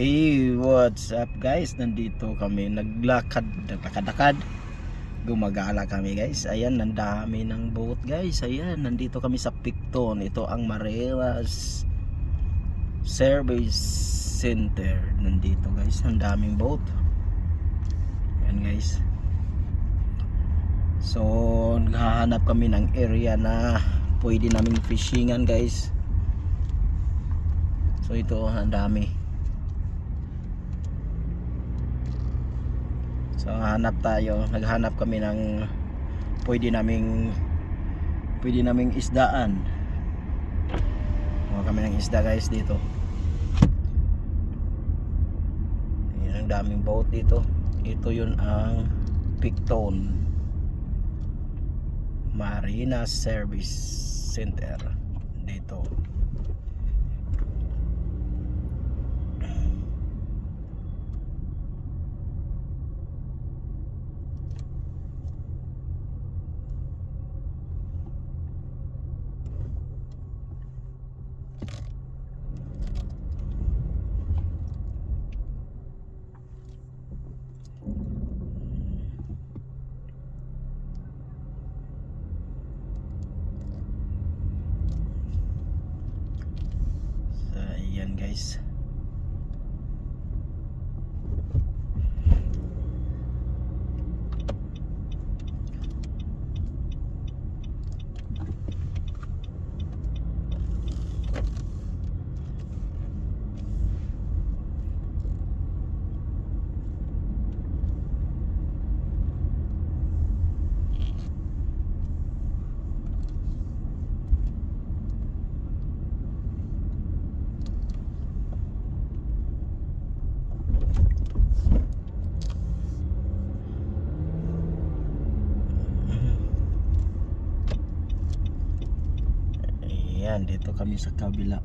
Hey, what's up guys? Nandito kami naglakad, naglakad-lakad. Gumagala kami guys. Ayan, ang dami ng boat guys. Ayan, nandito kami sa Picton. Ito ang Marelas Service Center. Nandito guys, ang daming boat. Ayan guys. So, naghahanap kami ng area na pwede naming fishingan guys. So, ito ang dami. So hanap tayo, naghanap kami ng pwede naming pwede naming isdaan. Kuha kami ng isda guys dito. Ayan ang daming boat dito. Ito yun ang Picton Marina Service Center dito. So, ayan guys. Ayan, dito kami sa kabila.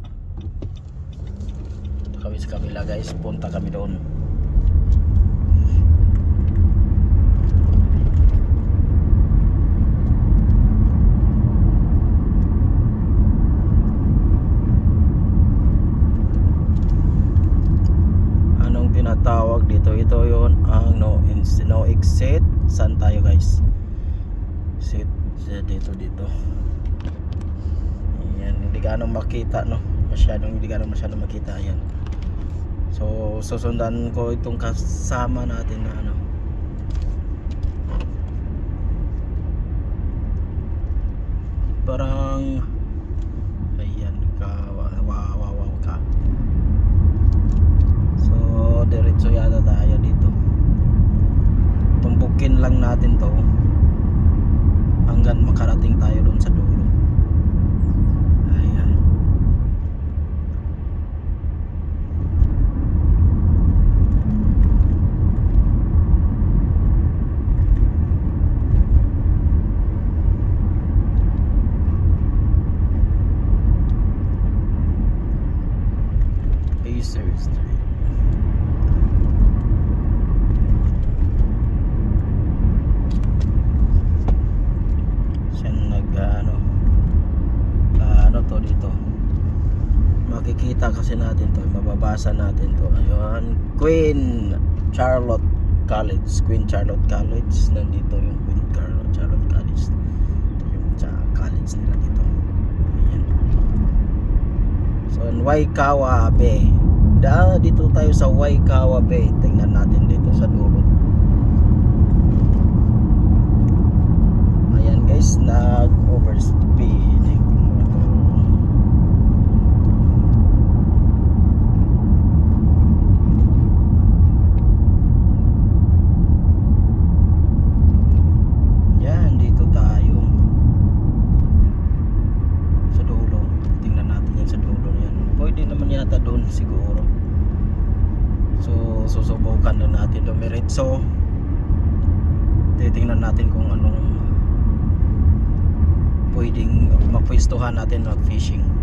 Dito kami sa kabila guys. Punta kami doon. Anong tinatawag dito? Ito yon ang no, ins- no exit. Saan tayo guys? Sit dito dito. Ganong makita no. Masyadong hindi ganong masyadong makita ayan. So susundan ko itong kasama natin na ano. Parang ayan kawawawaw ka. So diretso yata tayo dito. Tumpukin lang natin to hanggang makarating tayo doon sa dulo. Ayan. Acer Street. Siya nag ano ah, ano to dito. Makikita kasi natin to mababasa natin to. Ayun Queen Charlotte College. Queen Charlotte College. Nandito yung Queen Charlotte, College. Ito yung college nila dito. So Waikawa Bay da dito tayo sa Waikawa Bay. Tingnan natin dito sa dulo ayan guys nag overspeeding yan dito tayo sa dulo tingnan natin yan sa dulo yan pwede naman yata doon siguro. So susubukan na natin dumiretso titingnan natin kung anong pwedeng mapwestuhan natin mag fishing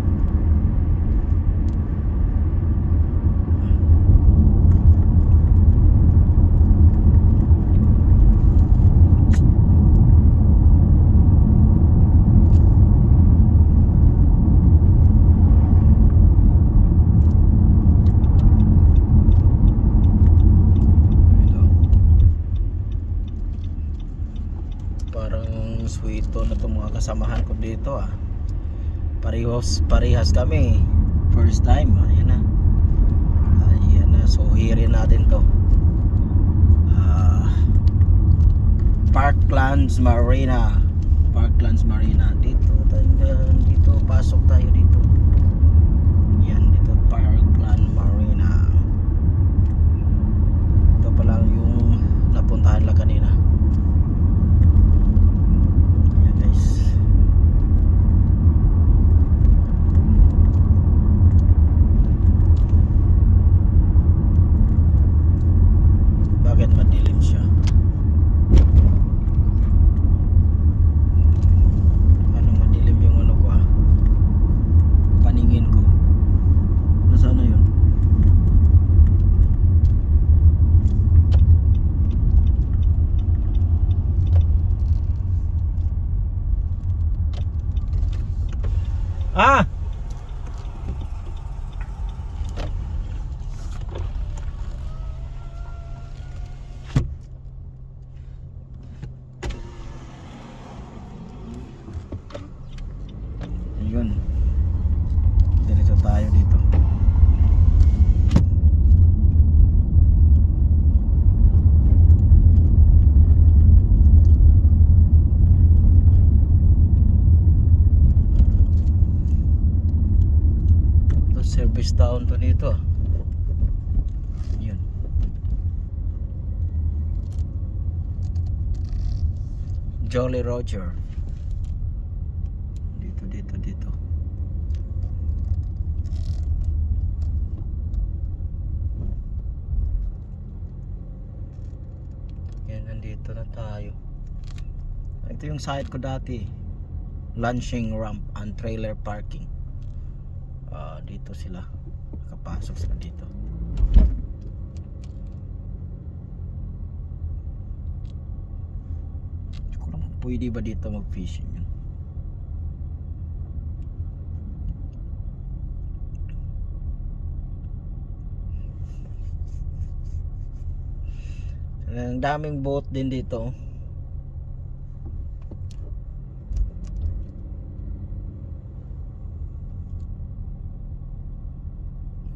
Natuto na itong mga kasamahan ko dito ah. Parehas, parehas kami. First time. Ayan na. Ayan na. So, hirin natin to. Ah, Parklands Marina. Parklands Ah! Service town to dito. ah. Yun. Jolly Roger. Dito, dito, dito. Yan, nandito na tayo. Ito yung side ko dati. Launching ramp and trailer parking. Ah, dito sila. Nakapasok sila dito. Kung pwede ba dito mag-fishing yun. Ang daming boat din dito.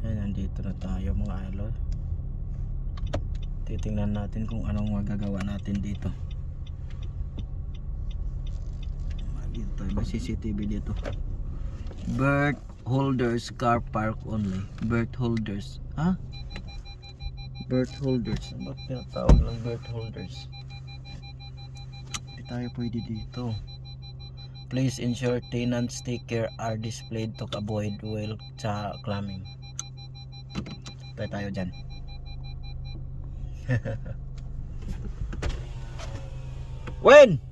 Ayan, nandito na tayo mga idol. Titingnan natin kung anong magagawa natin dito. Dito tayo, may CCTV dito. Bird holders car park only. Bird holders. Ha? Bird holders. Ano ba tinatawag ng bird holders? Hindi tayo pwede dito. Please ensure tenant sticker are displayed to avoid whale sa climbing. Tayo tayo dyan. When?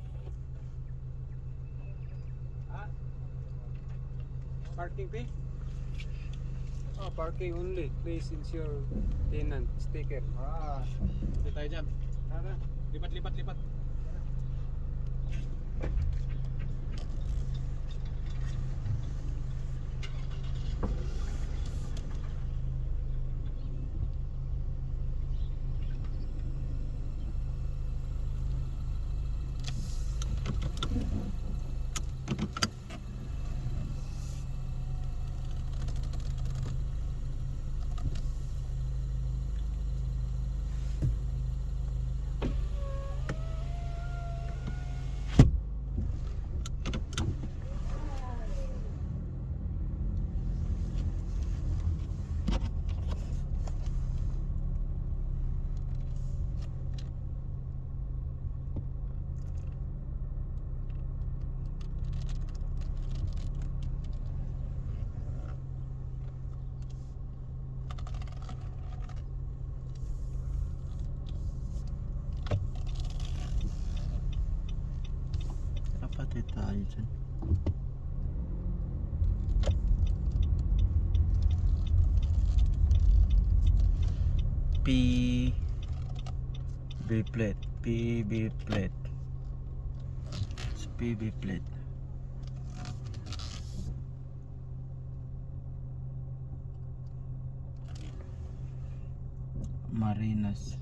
Parking fee? Oh, parking only. Please ensure tenant sticker. Ah, dito tayo dyan. Tara, lipat, lipat, lipat. Tayo. P. B plate. PB plate. It's PB plate. Marinas